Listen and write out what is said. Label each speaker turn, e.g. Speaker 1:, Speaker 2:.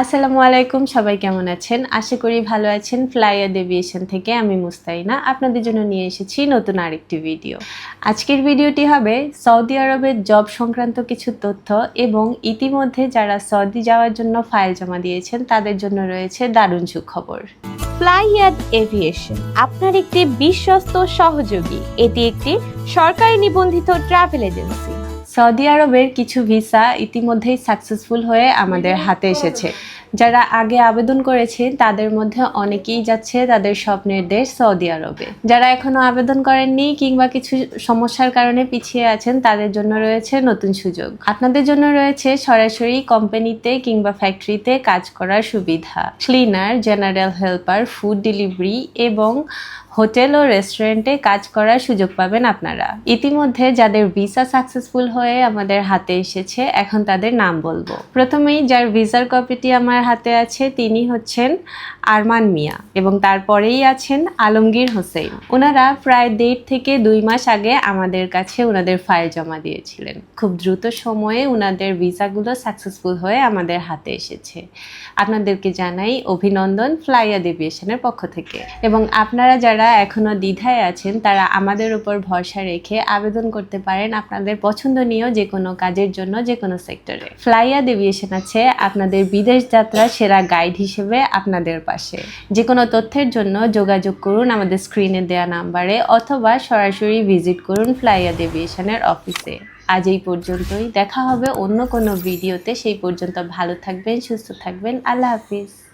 Speaker 1: আসসালামু আলাইকুম সবাই কেমন আছেন? আশা করি ভালো আছেন। ফ্লাইয়ার ডেভিয়েশন থেকে আমি মুস্তাইনা, আপনাদের জন্য নিয়ে এসেছি নতুন আরেকটি ভিডিও। আজকের ভিডিওটি হবে সৌদি আরবের জব সংক্রান্ত কিছু তথ্য এবং ইতিমধ্যে যারা সৌদি যাওয়ার জন্য ফাইল জমা দিয়েছেন, তাদের জন্য রয়েছে দারুণ সুখবর।
Speaker 2: ফ্লাইয়াদ এভিয়েশন আপনার একটি বিশ্বস্ত সহযোগী। এটি একটি সরকারি নিবন্ধিত ট্রাভেল এজেন্সি।
Speaker 1: সৌদি আরবের কিছু ভিসা ইতিমধ্যেই সাকসেসফুল হয়ে আমাদের হাতে এসেছে। যারা আগে আবেদন করেছে, তাদের মধ্যে অনেকেই যাচ্ছে তাদের স্বপ্নের দেশ সৌদি আরবে। যারা এখনও আবেদন করেননি কিংবা কিছু সমস্যার কারণে পিছিয়ে আছেন, তাদের জন্য রয়েছে নতুন সুযোগ। আপনাদের জন্য রয়েছে সরাসরি কোম্পানিতে কিংবা ফ্যাক্টরিতে কাজ করার সুবিধা। Cleaner, general helper, food delivery এবং হোটেল ও রেস্টুরেন্টে কাজ করার সুযোগ পাবেন আপনারা। ইতিমধ্যে যাদের ভিসা সাকসেসফুল হয়ে আমাদের হাতে এসেছে, এখন তাদের নাম বলব। প্রথমেই যার ভিসার কপিটি আমার হাতে আছে তিনি হচ্ছেন আরমান মিয়া এবং তারপরেই আছেন আলমগীর হোসেন। ওনারা প্রায় দেড় থেকে দুই মাস আগে আমাদের কাছে ওনাদের ফাইল জমা দিয়েছিলেন। খুব দ্রুত সময়ে ওনাদের ভিসাগুলো সাকসেসফুল হয়ে আমাদের হাতে এসেছে। আপনাদেরকে জানাই অভিনন্দন ফ্লাইয়া দেভিয়েশনের পক্ষ থেকে। এবং আপনারা যারা এখনও দ্বিধায় আছেন, তারা আমাদের উপর ভরসা রেখে আবেদন করতে পারেন আপনাদের পছন্দনীয় যে কোনো কাজের জন্য যে কোনো সেক্টরে। ফ্লাইয়া দেভিয়েশন আছে আপনাদের বিদেশ যাত্রা সেরা গাইড হিসেবে আপনাদের পাশে। যে কোনো তথ্যের জন্য যোগাযোগ করুন আমাদের স্ক্রিনে দেওয়া নাম্বারে অথবা সরাসরি ভিজিট করুন ফ্লাইয়া দেভিয়েশনের অফিসে আজ এই পর্যন্তই। দেখা হবে অন্য কোনো ভিডিওতে সেই পর্যন্ত ভালো থাকবেন, সুস্থ থাকবেন। আল্লাহ হাফিজ।